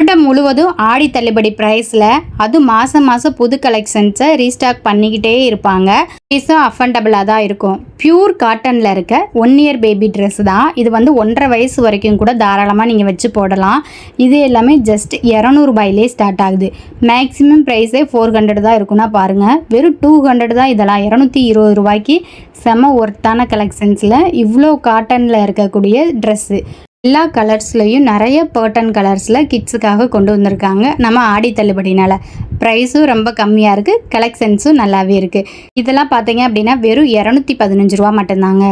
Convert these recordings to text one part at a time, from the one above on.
வருடம் முழுவதும் ஆடி தள்ளுபடி ப்ரைஸில் அது மாதம் மாதம் புது கலெக்ஷன்ஸை ரீஸ்டாக் பண்ணிக்கிட்டே இருப்பாங்க. ப்ரைஸும் அஃபண்டபிளாக தான் இருக்கும். பியூர் காட்டனில் இருக்க ஒன் இயர் பேபி ட்ரெஸ் தான். இது வந்து ஒன்றரை வயசு வரைக்கும் கூட தாராளமாக நீங்கள் வச்சு போடலாம். இது எல்லாமே ஜஸ்ட் இரநூறுபாயிலே ஸ்டார்ட் ஆகுது. மேக்ஸிமம் ப்ரைஸே ஃபோர் ஹண்ட்ரட் தான் இருக்குன்னா பாருங்கள் வெறும் டூ ஹண்ட்ரட் தான் இதெல்லாம். இரநூத்தி இருபது ரூபாய்க்கு செம ஒர்த்தான கலெக்ஷன்ஸில் இவ்வளோ காட்டனில் இருக்கக்கூடிய ட்ரெஸ்ஸு எல்லா கலர்ஸ்லையும் நிறைய பேர்டன் கலர்ஸில் கிட்ஸுக்காக கொண்டு வந்திருக்காங்க. நம்ம ஆடி தள்ளுபடினால் ப்ரைஸும் ரொம்ப கம்மியாக இருக்குது கலெக்ஷன்ஸும் நல்லாவே இருக்குது இதெல்லாம் பார்த்தீங்க அப்படின்னா வெறும் இரநூத்தி பதினஞ்சு ரூபா மட்டும்தாங்க.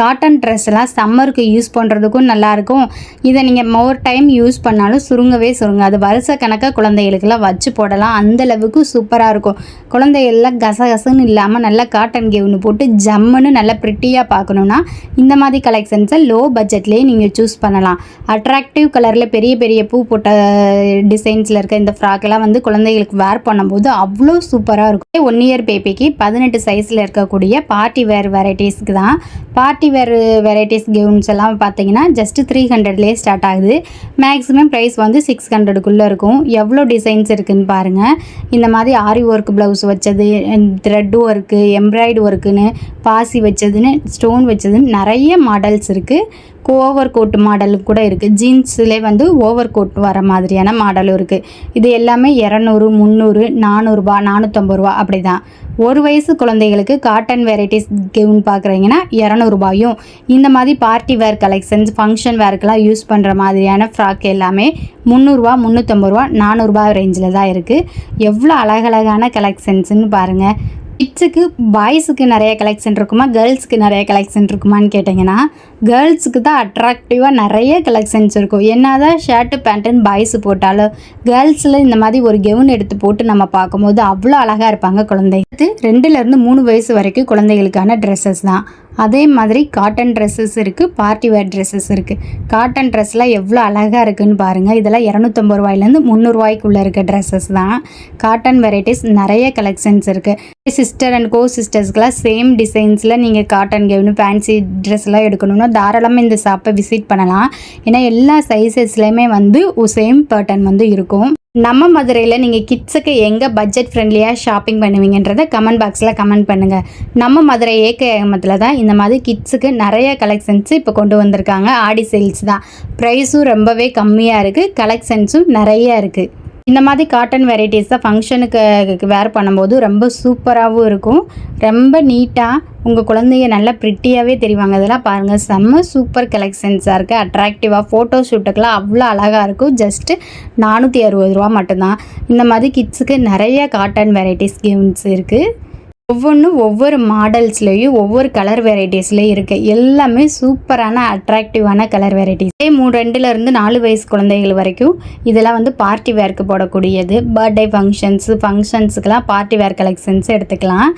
காட்டன் ட்ரெஸ் எல்லாம் சம்மருக்கு யூஸ் பண்ணுறதுக்கும் நல்லாயிருக்கும். இதை நீங்கள் மோர் டைம் யூஸ் பண்ணாலும் சுருங்கவே சுருங்க. அது வருஷ கணக்காக குழந்தைகளுக்கெல்லாம் வச்சு போடலாம். அந்த அளவுக்கு சூப்பராக இருக்கும். குழந்தைகள்லாம் கசகசன்னு இல்லாமல் நல்லா காட்டன் கெவுனு போட்டு ஜம்முன்னு நல்லா ப்ரிட்டியாக பார்க்கணுன்னா இந்த மாதிரி கலெக்ஷன்ஸை லோ பட்ஜெட்லேயே நீங்கள் சூஸ் பண்ணலாம். அட்ராக்டிவ் கலரில் பெரிய பெரிய பூ போட்ட டிசைன்ஸில் இருக்க இந்த ஃப்ராக்கெல்லாம் வந்து குழந்தைகளுக்கு வேர் பண்ணும்போது அவ்வளோ சூப்பராக இருக்கும். ஒன் இயர் பேபிக்கு பதினெட்டு சைஸில் இருக்கக்கூடிய பார்ட்டி வேர் வெரைட்டிஸ்க்கு தான். பார்ட்டி வேறு வெரைட்டிஸ் கெவுன்ஸ் எல்லாம் பார்த்தீங்கன்னா ஜஸ்ட் த்ரீ ஹண்ட்ரட்லேயே ஸ்டார்ட் ஆகுது. மேக்ஸிமம் ப்ரைஸ் வந்து சிக்ஸ் ஹண்ட்ரடுக்குள்ளே இருக்கும். எவ்வளோ டிசைன்ஸ் இருக்குன்னு பாருங்கள் இந்த மாதிரி ஆரி ஒர்க் ப்ளவுஸ் வச்சது த்ரெட் ஒர்க்கு எம்ப்ராய்டு ஒர்க்குன்னு பாசி வச்சதுன்னு ஸ்டோன் வச்சதுன்னு நிறைய மாடல்ஸ் இருக்குது ஓவர் கோட் மாடலும் கூட இருக்குது ஜீன்ஸ்லேயே வந்து ஓவர் கோட் வர மாதிரியான மாடலும் இருக்குது இது எல்லாமே இரநூறு முந்நூறு நானூறுரூபா நானூற்றம்பது ரூபா அப்படி தான் ஒரு வயசு குழந்தைகளுக்கு காட்டன் வெரைட்டிஸ் கெவுன் பார்க்குறீங்கன்னா இரநூறுபாயும் இந்த மாதிரி பார்ட்டி வேர் கலெக்ஷன்ஸ் ஃபங்க்ஷன் வேர்க்கெலாம் யூஸ் பண்ணுற மாதிரியான ஃப்ராக் எல்லாமே முந்நூறுரூவா முந்நூற்றம்பது ரூபா நானூறுரூபா ரேஞ்சில் தான் இருக்குது எவ்வளோ அழகழகான கலெக்ஷன்ஸ்னு பாருங்கள் கிட்ஸுக்கு பாய்ஸுக்கு நிறைய கலெக்ஷன் இருக்குமா கேர்ள்ஸுக்கு நிறைய கலெக்ஷன் இருக்குமான்னு கேட்டிங்கன்னா கேர்ள்ஸுக்கு தான் அட்ராக்டிவாக நிறைய கலெக்ஷன்ஸ் இருக்கும். என்ன தான் ஷர்ட்டு பேண்ட்டுன்னு பாய்ஸ் போட்டாலும் கேர்ள்ஸில் இந்த மாதிரி ஒரு கெவுன் எடுத்து போட்டு நம்ம பார்க்கும்போது அவ்வளோ அழகாக இருப்பாங்க குழந்தை இது ரெண்டுலேருந்து மூணு வயசு வரைக்கும் குழந்தைகளுக்கான ட்ரெஸ்ஸஸ் தான். அதே மாதிரி காட்டன் ட்ரெஸ்ஸஸ் இருக்குது பார்ட்டி வேர் ட்ரெஸ்ஸஸ் இருக்குது காட்டன் ட்ரெஸ்லாம் எவ்வளோ அழகாக இருக்குன்னு பாருங்கள் இதெல்லாம் இரநூத்தம்பது ரூபாயிலேருந்து முந்நூறுரூவாய்க்குள்ளே இருக்க ட்ரெஸ்ஸஸ் தான். காட்டன் வெரைட்டிஸ் நிறைய கலெக்ஷன்ஸ் இருக்குது சிஸ்டர் அண்ட் கோ சிஸ்டர்ஸ்க்கெலாம் சேம் டிசைன்ஸில் நீங்கள் காட்டன் கெவுனு ஃபேன்சி ட்ரெஸ்லாம் எடுக்கணும்னா தாராளமாக இந்த ஷாப்பை விசிட் பண்ணலாம். ஏன்னா எல்லா சைஸஸ்லேயுமே வந்து சேம் பேட்டர்ன் வந்து இருக்கும். நம்ம மதுரையில் நீங்கள் கிட்ஸுக்கு எங்கே பட்ஜெட் ஃப்ரெண்ட்லியாக ஷாப்பிங் பண்ணுவீங்கன்றதை கமெண்ட் பாக்ஸில் கமெண்ட் பண்ணுங்கள் நம்ம மதுரை ஏகமத்தில் தான் இந்த மாதிரி கிட்ஸுக்கு நிறைய கலெக்ஷன்ஸ் இப்போ கொண்டு வந்திருக்காங்க. ஆடி சேல்ஸ் தான். ப்ரைஸும் ரொம்பவே கம்மியாக இருக்குது கலெக்ஷன்ஸும் நிறைய இருக்குது இந்த மாதிரி காட்டன் வெரைட்டிஸ் தான் ஃபங்க்ஷனுக்கு வேர் பண்ணும்போது ரொம்ப சூப்பராகவும் இருக்கும். ரொம்ப நீட்டாக உங்கள் குழந்தைங்க நல்லா ப்ரிட்டியாகவே தெரிவாங்க. இதெல்லாம் பாருங்கள் செம்ம சூப்பர் கலெக்ஷன்ஸாக இருக்குது அட்ராக்டிவாக ஃபோட்டோ ஷூட்டுக்கெலாம் அவ்வளோ அழகாக இருக்கும். ஜஸ்ட்டு நானூற்றி அறுபது ரூபா மட்டும்தான். இந்த மாதிரி கிட்ஸுக்கு நிறைய காட்டன் வெரைட்டிஸ் கேம்ஸ் இருக்குது ஒவ்வொன்றும் ஒவ்வொரு மாடல்ஸ்லேயும் ஒவ்வொரு கலர் வெரைட்டிஸ்லேயும் இருக்குது எல்லாமே சூப்பரான அட்ராக்டிவான கலர் வெரைட்டிஸ் இதே மூணு ரெண்டுலேருந்து நாலு வயசு குழந்தைகள் வரைக்கும் இதெல்லாம் வந்து பார்ட்டி வேர்க்கு போடக்கூடியது. பர்த்டே ஃபங்க்ஷன்ஸு ஃபங்க்ஷன்ஸுக்கெலாம் பார்ட்டி வேர் கலெக்ஷன்ஸ் எடுத்துக்கலாம்.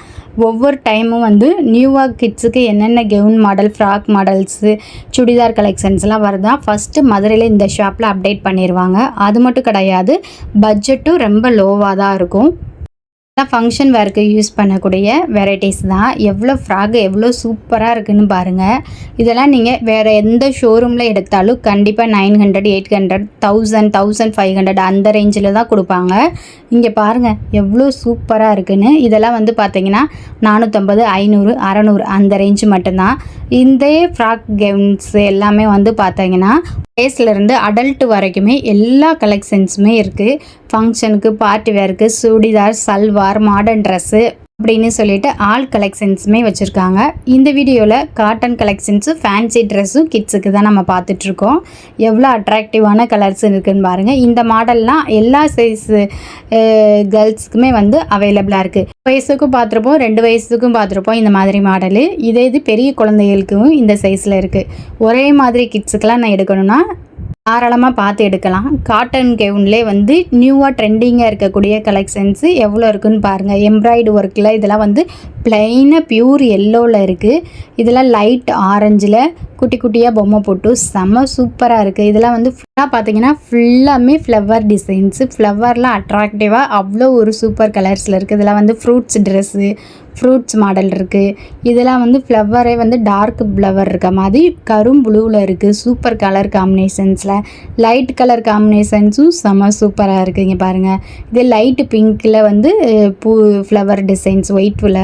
ஒவ்வொரு டைமும் வந்து நியூவாக கிட்ஸுக்கு என்னென்ன gown model frock models churidar கலெக்ஷன்ஸ்லாம் வருதா ஃபஸ்ட்டு மதுரையில் இந்த ஷாப்பில் அப்டேட் பண்ணிடுவாங்க அது மட்டும் கிடையாது பட்ஜெட்டும் ரொம்ப லோவாக தான் இருக்கும். ஃபங்க்ஷன் வேர்க்கு யூஸ் பண்ணக்கூடிய வெரைட்டிஸ் தான். எவ்வளோ ஃப்ராக் எவ்வளோ சூப்பராக இருக்குன்னு பாருங்கள் இதெல்லாம் நீங்கள் வேறு எந்த ஷோரூமில் எடுத்தாலும் கண்டிப்பாக nine hundred eight hundred thousand thousand five hundred அந்த ரேஞ்சில் தான் கொடுப்பாங்க. இங்கே பாருங்கள் எவ்வளோ சூப்பராக இருக்குதுன்னு இதெல்லாம் வந்து பார்த்தீங்கன்னா நானூற்றம்பது ஐநூறு அறநூறு அந்த ரேஞ்சு மட்டும்தான். இந்த ஃப்ராக் கெவுன்ஸ் எல்லாமே வந்து பார்த்தீங்கன்னா ஃபேஸ்லேருந்து அடல்ட் வரைக்குமே எல்லா கலெக்ஷன்ஸுமே இருக்குது ஃபங்க்ஷனுக்கு பார்ட்டி வேருக்கு சுடிதார் சல்வார் மாடர்ன் ட்ரெஸ்ஸு அப்படின்னு சொல்லிட்டு ஆல் கலெக்ஷன்ஸுமே வச்சுருக்காங்க. இந்த வீடியோவில் காட்டன் கலெக்ஷன்ஸும் ஃபேன்சி ட்ரெஸ்ஸும் கிட்ஸுக்கு தான் நம்ம பார்த்துட்ருக்கோம். எவ்வளோ அட்ராக்டிவான கலர்ஸ் இருக்குதுன்னு பாருங்கள் இந்த மாடல்லாம் எல்லா சைஸு கேர்ள்ஸுக்குமே வந்து அவைலபிளாக இருக்குது வயசுக்கும் பார்த்துருப்போம் ரெண்டு வயசுக்கும் பார்த்துருப்போம் இந்த மாதிரி மாடலு இதே இது பெரிய குழந்தைகளுக்கும் இந்த சைஸில் இருக்குது ஒரே மாதிரி கிட்ஸுக்கெலாம் நான் எடுக்கணும்னா தாராளமாக பார்த்து எடுக்கலாம். காட்டன் கெவுன்லேயே வந்து நியூவாக ட்ரெண்டிங்காக இருக்கக்கூடிய கலெக்ஷன்ஸு எவ்வளோ இருக்குன்னு பாருங்கள் எம்ப்ராய்டு ஒர்க்கில் இதெல்லாம் வந்து பிளெயினாக பியூர் எல்லோவில் இருக்குது இதெல்லாம் லைட் ஆரஞ்சில் குட்டி குட்டியாக பொம்மை போட்டு செம்ம சூப்பராக இருக்குது இதெல்லாம் வந்து ஃபுல்லாக பார்த்தீங்கன்னா ஃபுல்லாமே ஃப்ளவர் டிசைன்ஸு ஃப்ளவர்லாம் அட்ராக்டிவாக அவ்வளோ ஒரு சூப்பர் கலர்ஸில் இருக்குது இதெல்லாம் வந்து ஃப்ரூட்ஸ் ட்ரெஸ்ஸு ஃப்ரூட்ஸ் மாடல் இருக்குது இதெல்லாம் வந்து ஃப்ளவரே வந்து டார்க் ஃப்ளவர் இருக்க மாதிரி கரும் ப்ளூவில் இருக்குது சூப்பர் கலர் காம்பினேஷன்ஸில் லைட் கலர் காம்பினேஷன்ஸும் செம சூப்பராக இருக்குதுங்க பாருங்கள் இதே லைட்டு பிங்க்கில் வந்து பூ ஃப்ளவர் டிசைன்ஸ் ஒயிட்டில்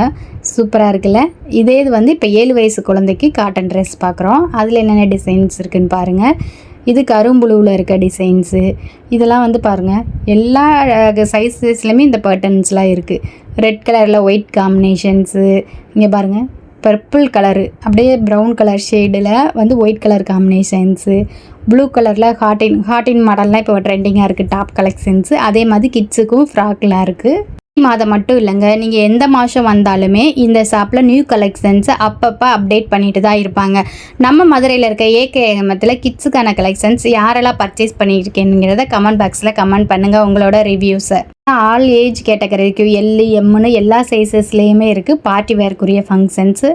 சூப்பராக இருக்குல்ல? இதே இது வந்து இப்போ ஏழு வயசு குழந்தைக்கு காட்டன் ட்ரெஸ் பார்க்குறோம் அதில் என்னென்ன டிசைன்ஸ் இருக்குன்னு பாருங்கள் இது கரும்புழுவில் இருக்க டிசைன்ஸு இதெல்லாம் வந்து பாருங்கள் எல்லா சைஸஸ்லையுமே இந்த பர்டன்ஸ்லாம் இருக்குது ரெட் கலரில் ஒயிட் காம்பினேஷன்ஸு இங்கே பாருங்கள் பர்பிள் கலரு அப்படியே ப்ரௌன் கலர் ஷேடில் வந்து ஒயிட் கலர் காம்பினேஷன்ஸு ப்ளூ கலரில் ஹாட்டின் ஹாட்டின் மாடல்லாம் இப்போ ட்ரெண்டிங்காக இருக்குது டாப் கலெக்ஷன்ஸு அதே மாதிரி கிட்ஸுக்கும் ஃப்ராக்லாம் இருக்குது மாதம் மட்டும் இல்லைங்க. நீங்கள் எந்த மாதம் வந்தாலுமே இந்த ஷாப்பில் நியூ கலெக்ஷன்ஸை அப்பப்போ அப்டேட் பண்ணிட்டு தான் இருப்பாங்க. நம்ம மதுரையில் இருக்க ஏகேஎமத்தில் கிட்ஸுக்கான கலெக்ஷன்ஸ் யாரெல்லாம் பர்ச்சேஸ் பண்ணியிருக்கேங்கிறத கமெண்ட் பாக்ஸில் கமெண்ட் பண்ணுங்கள் உங்களோட ரிவ்யூஸை ஆல் ஏஜ் கேட்டகரிக்கு எல்லு எம்முன்னு எல்லா சைஸஸ்லேயுமே இருக்குது பார்ட்டி வேர்க்குரிய ஃபங்க்ஷன்ஸு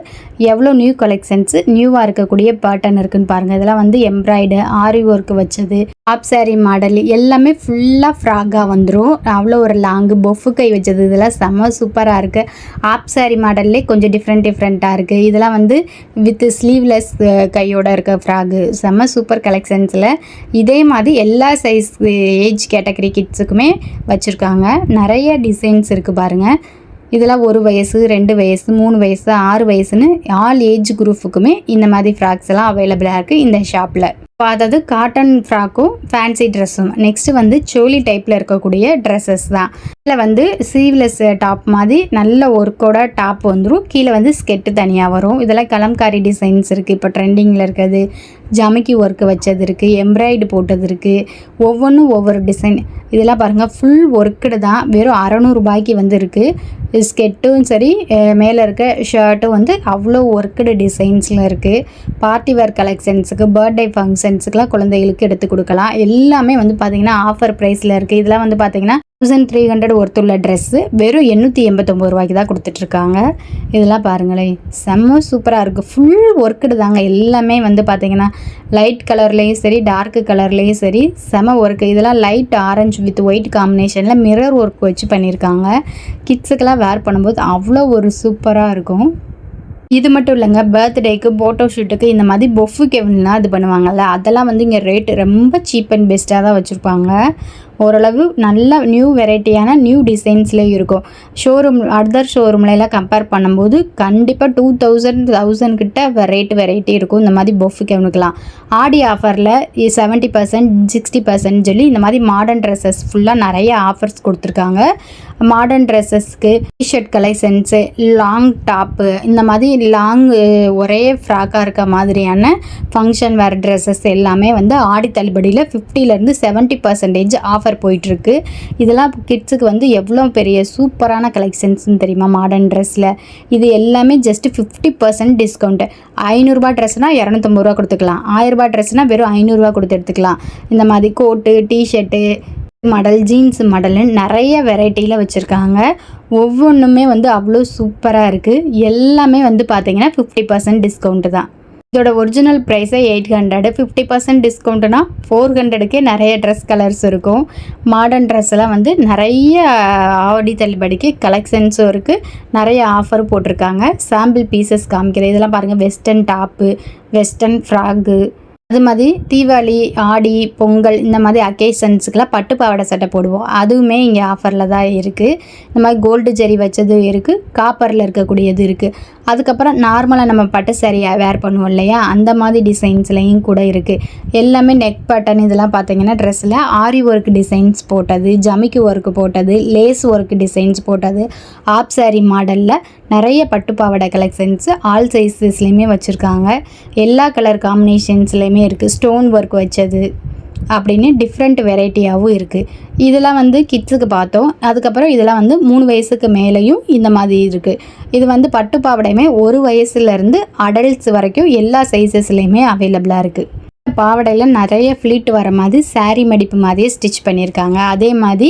எவ்வளோ நியூ கலெக்ஷன்ஸு நியூவாக இருக்கக்கூடிய பேட்டர்ன் இருக்குன்னு பாருங்கள் இதெல்லாம் வந்து எம்ப்ராய்டு ஆரி ஒர்க் வச்சது ஆப் சாரி மாடல் எல்லாமே ஃபுல்லாக ஃப்ராகாக வந்துடும் அவ்வளோ ஒரு லாங்கு பொஃப்பு கை வச்சது. இதெல்லாம் செம்ம சூப்பராக இருக்குது ஆப் சாரி மாடல்லே கொஞ்சம் டிஃப்ரெண்ட் டிஃப்ரெண்ட்டாக இருக்குது இதெல்லாம் வந்து வித் ஸ்லீவ்லெஸ் கையோட இருக்க ஃப்ராகு செம்ம சூப்பர் கலெக்ஷன்ஸில் இதே மாதிரி எல்லா சைஸ் ஏஜ் கேட்டகரி கிட்ஸுக்குமே வச்சுருக்காங்க. நிறைய டிசைன்ஸ் இருக்குது பாருங்கள் இதெல்லாம் ஒரு வயசு ரெண்டு வயசு மூணு வயசு ஆறு வயசுன்னு ஆல் ஏஜ் குரூப்புக்குமே இந்த மாதிரி ஃப்ராக்ஸ் எல்லாம் அவைலபிளாக இருக்குது இந்த ஷாப்பில் இப்போ அதாவது காட்டன் ஃப்ராக்கும் ஃபேன்சி ட்ரெஸ்ஸும் நெக்ஸ்ட்டு வந்து சோலி டைப்பில் இருக்கக்கூடிய ட்ரெஸ்ஸஸ் தான். இதில் வந்து சீவ்லெஸ் டாப் மாதிரி நல்ல ஒர்க்கோட டாப் வந்துடும் கீழே வந்து ஸ்கெட்டு தனியாக வரும். இதெல்லாம் கலம்காரி டிசைன்ஸ் இருக்குது இப்போ ட்ரெண்டிங்கில் இருக்கிறது. ஜமிக்கி ஒர்க்கு வச்சது இருக்குது எம்ப்ராய்டு போட்டது இருக்குது ஒவ்வொன்றும் ஒவ்வொரு டிசைன் இதெல்லாம் பாருங்கள் ஃபுல் ஒர்க்குடு தான் வெறும் அறநூறுபாய்க்கு வந்து இருக்குது ஸ்கெட்டும் சரி மேலே இருக்க ஷர்ட்டும் வந்து அவ்வளோ ஒர்க்குடு டிசைன்ஸில் இருக்குது பார்ட்டி வேர் கலெக்ஷன்ஸுக்கு பர்த்டே ஃபங்க்ஷன்ஸுக்குலாம் குழந்தைகளுக்கு எடுத்து கொடுக்கலாம். எல்லாமே வந்து பார்த்திங்கன்னா ஆஃபர் ப்ரைஸில் இருக்குது இதெல்லாம் வந்து பார்த்திங்கன்னா தௌசண்ட் த்ரீ ஹண்ட்ரட் ஒருத்துள்ள ட்ரெஸ்ஸு வெறும் எண்ணூற்றி எண்பத்தொம்பது ரூபாய்க்கு தான் கொடுத்துட்ருக்காங்க. இதெல்லாம் பாருங்களேன் செம்ம சூப்பராக இருக்குது ஃபுல் ஒர்க்குடு தாங்க. எல்லாமே வந்து பார்த்திங்கன்னா லைட் கலர்லேயும் சரி டார்க்கு கலர்லேயும் சரி செம ஒர்க்கு இதெல்லாம் லைட் ஆரஞ்சு வித் ஒயிட் காம்பினேஷனில் மிரர் ஒர்க் வச்சு பண்ணியிருக்காங்க கிட்ஸுக்கெல்லாம் வேர் பண்ணும்போது அவ்வளோ ஒரு சூப்பராக இருக்கும். இது மட்டும் இல்லைங்க பர்த்டேக்கு ஃபோட்டோ ஷூட்டுக்கு இந்த மாதிரி பொஃபு கெவன்லாம் இது பண்ணுவாங்கல்ல அதெல்லாம் வந்து இங்கே ரேட்டு ரொம்ப சீப் அண்ட் பெஸ்ட்டாக தான் வச்சுருப்பாங்க. ஓரளவு நல்ல நியூ வெரைட்டியான நியூ டிசைன்ஸ்லேயும் இருக்கும். ஷோரூம் அதர் ஷோரூம்லாம் கம்பேர் பண்ணும்போது கண்டிப்பாக டூ தௌசண்ட் தௌசண்ட் கிட்ட ரேட் வெரைட்டி இருக்கும் இந்த மாதிரி பொஃபு கெவனுக்கெலாம் ஆடி ஆஃபரில் செவன்ட்டி பர்சன்ட் சிக்ஸ்டி பர்சன்ட் சொல்லி இந்த மாதிரி மாடர்ன் ட்ரெஸ்ஸஸ் ஃபுல்லாக நிறைய ஆஃபர்ஸ் கொடுத்துருக்காங்க. Modern ட்ரெஸ்ஸஸ்க்கு T shirt collections long top இந்த மாதிரி லாங் ஒரே ஃப்ராக்காக இருக்க மாதிரியான ஃபங்க்ஷன் வேர் ட்ரெஸ்ஸஸ் எல்லாமே வந்து ஆடி தள்ளுபடியில் ஃபிஃப்டிலேருந்து செவன்ட்டி பர்சன்டேஜ் ஆஃபர் போயிட்டுருக்கு. இதெல்லாம் கிட்ஸுக்கு வந்து எவ்வளோ பெரிய சூப்பரான கலெக்ஷன்ஸ்னு தெரியுமா? மாடர்ன் ட்ரெஸ்ஸில் இது எல்லாமே ஜஸ்ட் ஃபிஃப்டி பர்சன்ட் டிஸ்கவுண்ட்டு ஐநூறுரூபா ட்ரெஸ்னால் இரநூத்தம்பது ரூபா கொடுத்துக்கலாம். ஆயிரரூபா ட்ரெஸ்னால் வெறும் ஐநூறுரூவா கொடுத்து எடுத்துக்கலாம். இந்த மாதிரி கோட்டு டிஷர்ட்டு மாடல் ஜீன்ஸ் மாடல்னு நிறைய வெரைட்டியில் வச்சுருக்காங்க. ஒவ்வொன்றுமே வந்து அவ்வளோ சூப்பராக இருக்குது எல்லாமே வந்து பார்த்தீங்கன்னா ஃபிஃப்டி பர்சன்ட் டிஸ்கவுண்ட்டு தான். இதோட ஒரிஜினல் ப்ரைஸே எயிட் ஹண்ட்ரடு ஃபிஃப்டி பர்சன்ட் டிஸ்கவுண்ட்னா ஃபோர் ஹண்ட்ரடுக்கே நிறைய ட்ரெஸ் கலர்ஸ் இருக்கும். மாடர்ன் ட்ரெஸ் எல்லாம் வந்து நிறைய ஆவடி தள்ளுபடிக்கு கலெக்ஷன்ஸும் இருக்குது நிறைய ஆஃபர் போட்டிருக்காங்க. சாம்பிள் பீசஸ் காமிக்கிறேன். இதெல்லாம் பாருங்கள் வெஸ்டர்ன் டாப்பு வெஸ்டர்ன் ஃப்ராக்கு அது மாதிரி தீபாவளி ஆடி பொங்கல் இந்த மாதிரி அக்கேஷன்ஸுக்கெலாம் பட்டு பாவாடை சட்டை போடுவோம். அதுவுமே இங்கே ஆஃபரில் தான் இருக்குது இந்த மாதிரி கோல்டு ஜெரி வச்சது இருக்குது காப்பரில் இருக்கக்கூடியது இருக்குது அதுக்கப்புறம் நார்மலாக நம்ம பட்டு சரியாக வேர் பண்ணுவோம் இல்லையா? அந்த மாதிரி டிசைன்ஸ்லையும் கூட இருக்குது எல்லாமே நெக் பட்டன் இதெல்லாம் பார்த்தீங்கன்னா ட்ரெஸ்ஸில் ஆரி ஒர்க் டிசைன்ஸ் போட்டது ஜமிக்கி ஒர்க் போட்டது லேஸ் ஒர்க் டிசைன்ஸ் போட்டது ஆப் சாரி மாடலில் நிறைய பட்டு பாவாடை கலெக்ஷன்ஸ் ஆல் சைஸஸ்லேயுமே வச்சுருக்காங்க. எல்லா கலர் காம்பினேஷன்ஸ்லேயுமே இருக்குது ஸ்டோன் ஒர்க் வச்சது அப்படின்னு டிஃப்ரெண்ட் வெரைட்டியாகவும் இருக்குது இதெல்லாம் வந்து கிட்ஸுக்கு பார்த்தோம். அதுக்கப்புறம் இதெல்லாம் வந்து மூணு வயசுக்கு மேலேயும் இந்த மாதிரி இருக்குது இது வந்து பட்டு பாவாடையுமே ஒரு வயசுலேருந்து அடல்ட்ஸ் வரைக்கும் எல்லா சைஸஸ்லேயுமே அவைலபிளாக இருக்குது பாவாடையில் நிறைய ஃப்ளீட் வர மாதிரி saree மடிப்பு மாதிரியே ஸ்டிச் பண்ணியிருக்காங்க. அதே மாதிரி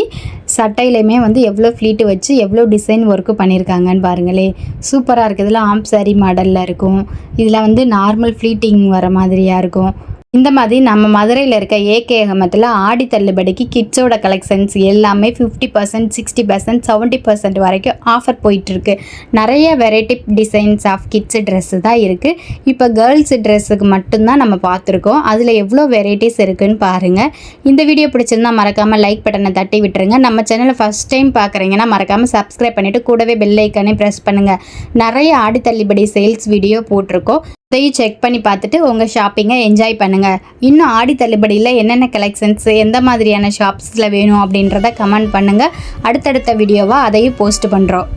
சட்டையிலையுமே வந்து எவ்வளோ ஃப்ளீட்டு வச்சு எவ்வளோ டிசைன் ஒர்க்கு பண்ணியிருக்காங்கன்னு பாருங்களே. சூப்பராக இருக்குது இதில் ஆம்ப் சாரி மாடலில் இருக்கும். இதில் வந்து நார்மல் ஃப்ளீட்டிங் வர மாதிரியாக இருக்கும். இந்த மாதிரி நம்ம மதுரையில் இருக்க ஏகே அகமத்தில் ஆடி தள்ளுபடிக்கு கிட்ஸோட கலெக்ஷன்ஸ் எல்லாமே fifty percent sixty percent seventy percent வரைக்கும் ஆஃபர் போயிட்டுருக்கு. நிறைய variety designs of kids dress தான் இருக்குது இப்போ கேர்ள்ஸ் ட்ரெஸ்ஸுக்கு மட்டும்தான் நம்ம பார்த்துருக்கோம். அதில் எவ்வளோ வெரைட்டிஸ் இருக்குன்னு பாருங்கள் இந்த வீடியோ பிடிச்சிருந்தா மறக்காமல் லைக் பட்டனை தட்டி விட்டுருங்க. நம்ம சேனலை ஃபஸ்ட் டைம் பார்க்குறீங்கன்னா மறக்காமல் சப்ஸ்கிரைப் பண்ணிவிட்டு கூடவே பெல் ஐக்கானே ப்ரெஸ் பண்ணுங்கள் நிறைய ஆடி தள்ளுபடி சேல்ஸ் வீடியோ போட்டிருக்கோம். அதையும் செக் பண்ணி பார்த்துட்டு உங்கள் ஷாப்பிங்கை என்ஜாய் பண்ணுங்கள் இன்னும் ஆடி தள்ளுபடியில் என்னென்ன கலெக்ஷன்ஸ் எந்த மாதிரியான ஷாப்ஸில் வேணும் அப்படின்றத கமெண்ட் பண்ணுங்கள் அடுத்தடுத்த வீடியோவாக அதையும் போஸ்ட் பண்ணுறோம்